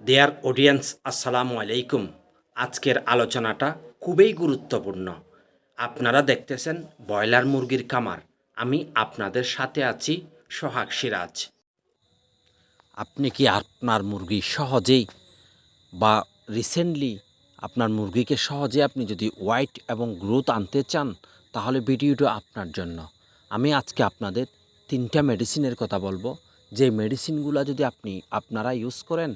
দেয়ার audience আসসালামু আলাইকুম। আজকের আলোচনাটা খুবই গুরুত্বপূর্ণ। আপনারা দেখতেছেন ব্রয়লার মুরগির কামার আমি আপনাদের সাথে আছি সোহাগ সিরাজ। আপনি কি আপনার মুরগি সহজেই বা রিসেন্টলি আপনার মুরগিকে সহজে আপনি যদি হোয়াইট এবং গ্রোথ আনতে চান, তাহলে ভিডিওটা আপনার জন্য। আমি আজকে আপনাদের তিনটা মেডিসিনের কথা বলব। যে মেডিসিনগুলো যদি আপনি আপনারা ইউজ করেন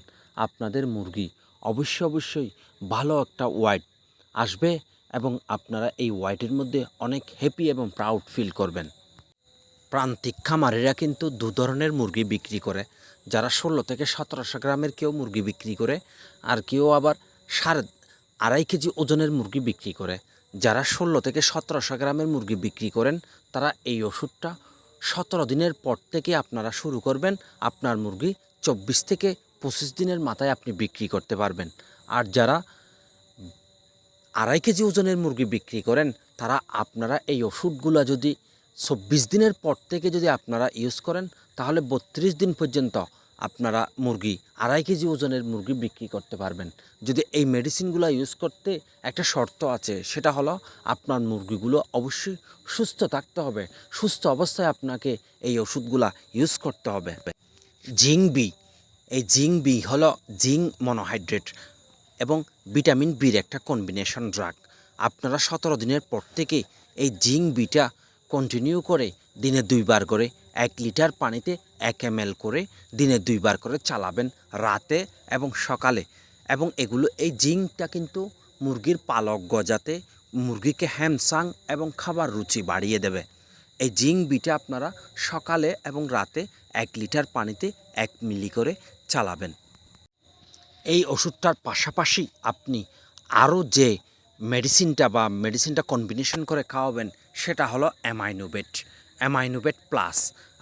আপনাদের মুরগি। অবশ্যই অবশ্যই ভালো একটা হোয়াইট আসবে এবং আপনারা এই হোয়াইটের মধ্যে অনেক হ্যাপি এবং প্রাউড ফিল করবেন। প্রান্তিক খামারিরা কিন্তু দু ধরনের মুরগি বিক্রি করে। যারা ষোলো থেকে সতেরোশো গ্রামের কেউ মুরগি বিক্রি করে আর কেউ আবার সাড়ে আড়াই কেজি ওজনের মুরগি বিক্রি করে। যারা ষোলো থেকে সতেরোশো গ্রামের মুরগি বিক্রি করেন, তারা এই ওষুধটা সতেরো দিনের পর থেকে আপনারা শুরু করবেন। আপনার মুরগি চব্বিশ থেকে পঁচিশ দিনের মাথায় আপনি বিক্রি করতে পারবেন। আর যারা আড়াই কেজি ওজনের মুরগি বিক্রি করেন, তারা আপনারা এই ওষুধগুলো যদি চব্বিশ দিনের পর থেকে যদি আপনারা ইউজ করেন, তাহলে বত্রিশ দিন পর্যন্ত আপনারা মুরগি, আড়াই কেজি ওজনের মুরগি বিক্রি করতে পারবেন। যদি এই মেডিসিনগুলো ইউজ করতে একটা শর্ত আছে, সেটা হলো আপনার মুরগিগুলো অবশ্যই সুস্থ থাকতে হবে। সুস্থ অবস্থায় আপনাকে এই ওষুধগুলা ইউজ করতে হবে। জিং বি এই জিং বি হল জিং মনোহাইড্রেট এবং ভিটামিন বির একটা কম্বিনেশন ড্রাগ আপনারা সতেরো দিনের পর থেকে এই জিং বিটা কন্টিনিউ করে দিনে দুইবার করে এক লিটার পানিতে এক এম করে দিনে দুইবার করে চালাবেন রাতে এবং সকালে। এবং এগুলো এই জিংটা কিন্তু মুরগির পালক গজাতে মুরগিকে হ্যামসাং এবং খাবার রুচি বাড়িয়ে দেবে। এই জিং বিটা আপনারা সকালে এবং রাতে এক লিটার পানিতে এক মিলি করে চালাবেন। এই ওষুধটার পাশাপাশি আপনি আরও যে মেডিসিনটা বা মেডিসিনটা কম্বিনেশন করে খাওয়াবেন, সেটা হলো অ্যামাইনোবেট। অ্যামাইনোবেট প্লাস।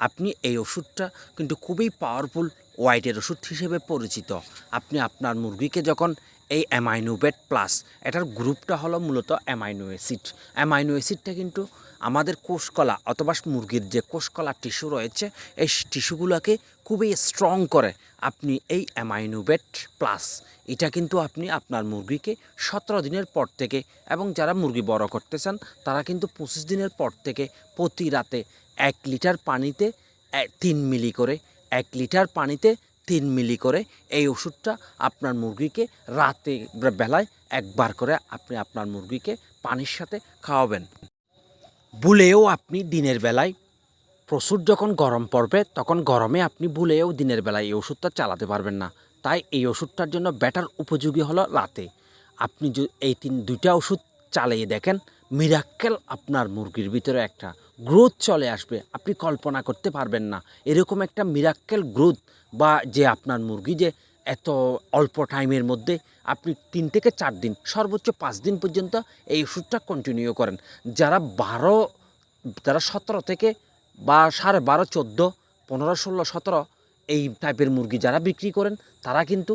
আপনি এই ওষুধটা কিন্তু খুবই পাওয়ারফুল ওয়াইটের ওষুধ হিসেবে পরিচিত। আপনি আপনার মুরগিকে যখন এই অ্যামাইনোবেট প্লাস এটার গ্রুপটা হলো মূলত অ্যামাইনো অ্যাসিড অ্যামাইনো অ্যাসিডটা কিন্তু আমাদের কোষকলা অথবা মুরগির যে কোষকলা টিস্যু রয়েছে, এই টিস্যুগুলোকে খুবই স্ট্রং করে। আপনি এই অ্যামাইনোবেট প্লাস এটা কিন্তু আপনি আপনার মুরগিকে সতেরো দিনের পর থেকে এবং যারা মুরগি বড় করতে চান, তারা কিন্তু পঁচিশ দিনের পর থেকে প্রতি রাতে এক লিটার পানিতে তিন মিলি করে এক লিটার পানিতে তিন মিলি করে এই ওষুধটা আপনার মুরগিকে রাতে বেলায় একবার করে আপনি আপনার মুরগিকে পানির সাথে খাওয়াবেন। ভুলেও আপনি দিনের বেলায়, প্রচুর যখন গরম পড়বে, তখন গরমে আপনি ভুলেও দিনের বেলায় এই ওষুধটা চালাতে পারবেন না। তাই এই ওষুধটার জন্য ব্যাটার উপযোগী হলো রাতে। আপনি এই তিন, দুইটা ওষুধ চালিয়ে দেখেন মিরাক্কেল আপনার মুরগির ভিতরে একটা। গ্রোথ চলে আসবে, আপনি কল্পনা করতে পারবেন না। এরকম একটা মিরাক্কেল গ্রোথ বা যে আপনার মুরগি যে এত অল্প টাইমের মধ্যে আপনি তিন থেকে চার দিন, সর্বোচ্চ পাঁচ দিন পর্যন্ত এই ওষুধটা কন্টিনিউ করেন। যারা বারো, যারা সতেরো থেকে বা সাড়ে বারো, চোদ্দ, পনেরো, ষোলো, সতেরো এই টাইপের মুরগি যারা বিক্রি করেন, তারা কিন্তু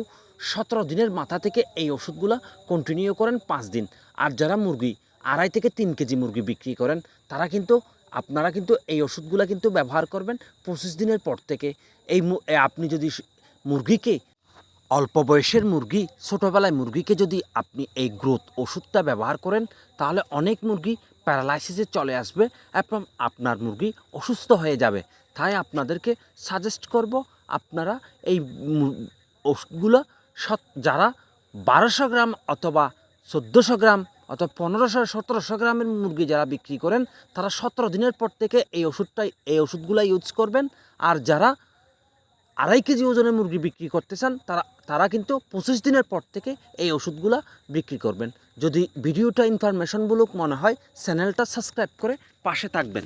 সতেরো দিনের মাথা থেকে এই ওষুধগুলো কন্টিনিউ করেন পাঁচ দিন। আর যারা মুরগি আড়াই থেকে তিন কেজি মুরগি বিক্রি করেন, তারা কিন্তু আপনারা কিন্তু এই ওষুধগুলো কিন্তু ব্যবহার করবেন পঁচিশ দিনের পর থেকে। এই আপনি যদি মুরগিকে, অল্প বয়সের মুরগি, ছোটোবেলায় মুরগিকে যদি আপনি এই গ্রোথ ওষুধটা ব্যবহার করেন, তাহলে অনেক মুরগি প্যারালাইসিসে চলে আসবে এবং আপনার মুরগি অসুস্থ হয়ে যাবে। তাই আপনাদেরকে সাজেস্ট করব আপনারা এই ওষুধগুলো যারা বারোশো গ্রাম অথবা চোদ্দোশো গ্রাম অথবা পনেরোশো সতেরোশো গ্রামের মুরগি যারা বিক্রি করেন, তারা সতেরো দিনের পর থেকে এই ওষুধটাই, এই ওষুধগুলো ইউজ করবেন। আর যারা আড়াই কেজি ওজনের মুরগি বিক্রি করতে চান, তারা তারা কিন্তু পঁচিশ দিনের পর থেকে এই ওষুধগুলো বিক্রি করবেন। যদি ভিডিওটা ইনফরমেশনমূলক মনে হয় চ্যানেলটা সাবস্ক্রাইব করে পাশে থাকবেন।